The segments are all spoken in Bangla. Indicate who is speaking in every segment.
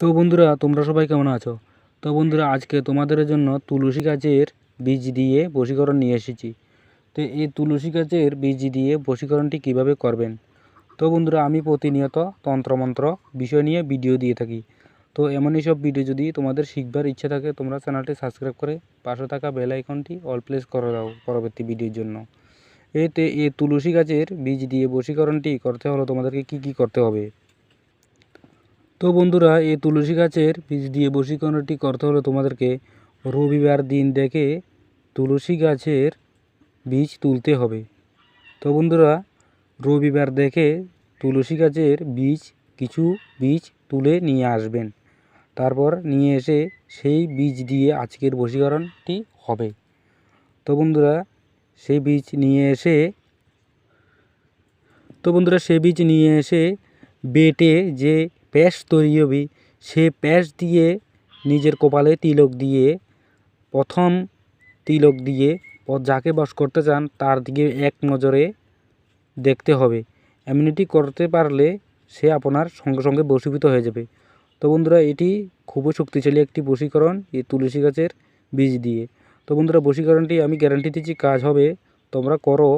Speaker 1: তো বন্ধুরা, তোমরা সবাই কেমন আছো? তো বন্ধুরা, আজকে তোমাদের জন্য তুলসী গাছের বীজ দিয়ে বশীকরণ নিয়ে এসেছি। তো এই তুলসী গাছের বীজ দিয়ে বশীকরণটি কীভাবে করবেন? তো বন্ধুরা, আমি প্রতিনিয়ত তন্ত্রমন্ত্র বিষয় নিয়ে ভিডিও দিয়ে থাকি। তো এমনই সব ভিডিও যদি তোমাদের শিখবার ইচ্ছা থাকে, তোমরা চ্যানেলটি সাবস্ক্রাইব করে পাশে থাকা বেল আইকনটি অল প্লেস করে দাও পরবর্তী ভিডিওর জন্য। এতে এই তুলসী গাছের বীজ দিয়ে বশীকরণটি করতে হলে তোমাদেরকে কি কি করতে হবে? তো বন্ধুরা এই তুলসী গাছের বীজ দিয়ে বশীকরণটি করতে হলে তোমাদেরকে রবিবার দিন দেখে তুলসী গাছের বীজ তুলতে হবে। তো বন্ধুরা, রবিবার দেখে তুলসী গাছের বীজ, কিছু বীজ তুলে নিয়ে আসবেন। তারপর নিয়ে এসে সেই বীজ দিয়ে আজকের বশীকরণটি হবে। তো বন্ধুরা, সেই বীজ নিয়ে এসে, তো বন্ধুরা সে বীজ নিয়ে এসে বেটে যে প্যাঁচ তৈরি হবে। সে প্যাঁচ দিয়ে নিজের কপালে তিলক দিয়ে, প্রথম তিলক দিয়ে যাকে বশ করতে চান তার দিকে এক নজরে দেখতে হবে। এমনিটি করতে পারলে সে আপনার সঙ্গে সঙ্গে বশীভূত হয়ে যাবে। তো বন্ধুরা, এটি খুবই শক্তিশালী একটি বশীকরণ এই তুলসী গাছের বীজ দিয়ে। তো বন্ধুরা বশীকরণটি আমি গ্যারান্টি দিচ্ছি কাজ হবে, তোমরা করো।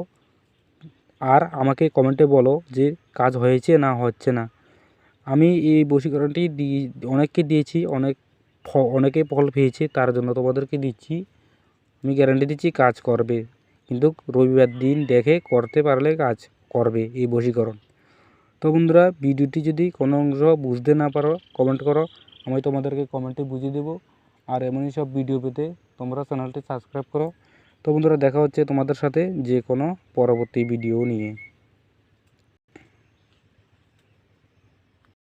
Speaker 1: আর আমাকে কমেন্টে বলো যে কাজ হয়েছে না হচ্ছে না। আমি এই বশীকরণটি দিয়ে, অনেককে দিয়েছি, অনেক অনেকে ফল পেয়েছে, তার জন্য তোমাদেরকে দিচ্ছি। আমি গ্যারান্টি দিচ্ছি কাজ করবে। কিন্তু রবিবার দিন দেখে করতে পারলে কাজ করবে এই বশীকরণ। তো বন্ধুরা, ভিডিওটি যদি কোনো অংশ বুঝতে না পারো কমেন্ট করো। আমি তোমাদেরকে কমেন্টে বুঝিয়ে দেবো। আর এমনই সব ভিডিও পেতে তোমরা চ্যানেলটি সাবস্ক্রাইব করো। তো বন্ধুরা, দেখা হচ্ছে তোমাদের সাথে যে কোনো পরবর্তী ভিডিও নিয়ে।